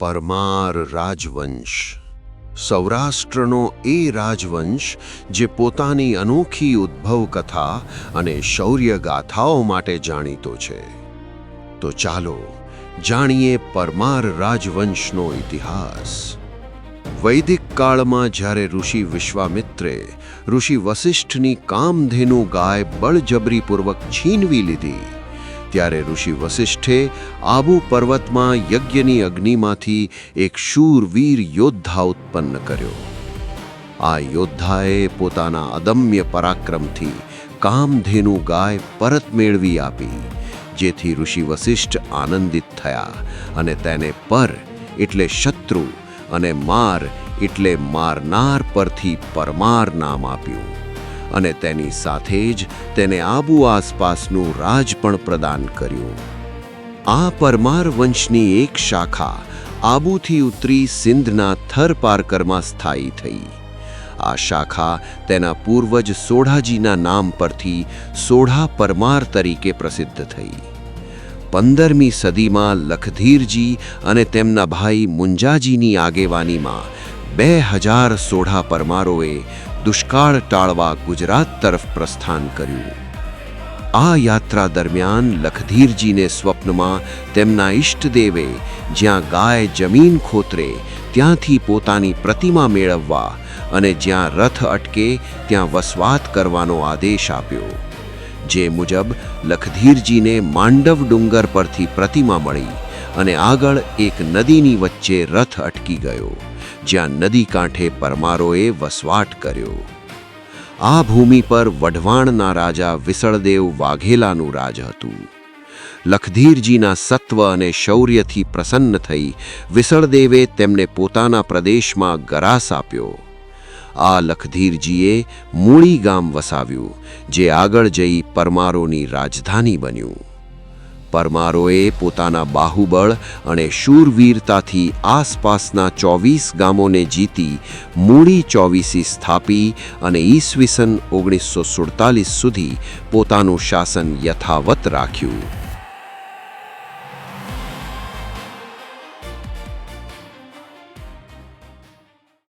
પરમાર રાજવંશ. સૌરાષ્ટ્રનો એ રાજવંશ જે પોતાની અનોખી ઉદ્ભવ કથા અને શૌર્ય ગાથાઓ માટે જાણીતો છે. તો ચાલો જાણીએ પરમાર રાજવંશનો ઇતિહાસ. વૈદિક કાળમાં જ્યારે ઋષિ વિશ્વામિત્રે ઋષિ વસિષ્ઠની કામધેનુ ગાય બળજબરીપૂર્વક છીનવી લીધી ત્યારે ઋષિ વસિષ્ઠે આબુ પર્વતમાં યજ્ઞની અગ્નિમાંથી એક શૂરવીર યોદ્ધા ઉત્પન્ન કર્યો. આ યોદ્ધાએ પોતાના અદમ્ય પરાક્રમથી કામધેનુ ગાય પરત મેળવી આપી, જેથી ઋષિ વસિષ્ઠ આનંદિત થયા અને તેને પર એટલે શત્રુ અને માર એટલે મારનાર પરથી પરમાર નામ આપ્યું. અને તેની સાથે જ તેને આબુ આસપાસનું રાજ પણ પ્રદાન કર્યું. આ પરમાર વંશની એક શાખા આબુથી ઉતરી સિંધના થર પારકરમાં સ્થાયી થઈ. આ શાખા તેના પૂર્વજ સોઢાજીના નામ પરથી સોઢા પરમાર તરીકે પ્રસિદ્ધ થઈ. પંદરમી સદીમાં લખધીરજી અને તેમના ભાઈ મુંજાજીની આગેવાનીમાં બે હજાર સોઢા પરમારોએ દુષ્કાળ ટાળવા ગુજરાત તરફ પ્રસ્થાન કર્યું. આ યાત્રા દરમિયાન લખધીરજીને સ્વપ્નમાં તેમના ઈષ્ટદેવે જ્યાં ગાય જમીન ખોતરે, ત્યાંથી પોતાની પ્રતિમા મેળવવા અને જ્યાં રથ અટકે, ત્યાં વસવાત કરવાનો આદેશ આપ્યો. જે મુજબ લખધીરજીને માંડવ ડુંગર પરથી પ્રતિમા મળી અને આગળ એક નદીની વચ્ચે રથ અટકી ગયો. જ્યાં નદી કાંઠે પરમારોએ વસવાટ કર્યો. આ ભૂમિ પર વઢવાણના રાજા વિસળદેવ વાઘેલાનું રાજ હતું. લખધીરજીના સત્વ અને શૌર્યથી પ્રસન્ન થઈ વિસળદેવે તેમને પોતાના પ્રદેશમાં ગરાસ આપ્યો. આ લખધીરજીએ મૂળી ગામ વસાવ્યું, જે આગળ જઈ પરમારોની રાજધાની બન્યું. પરમારોએ પોતાના બાહુબળ અને શૂરવીરતાથી આસપાસના ચોવીસ ગામોને જીતી મૂળી ચોવીસી સ્થાપી અને ઈસવીસન ઓગણીસો સુડતાલીસ સુધી પોતાનું શાસન યથાવત રાખ્યું.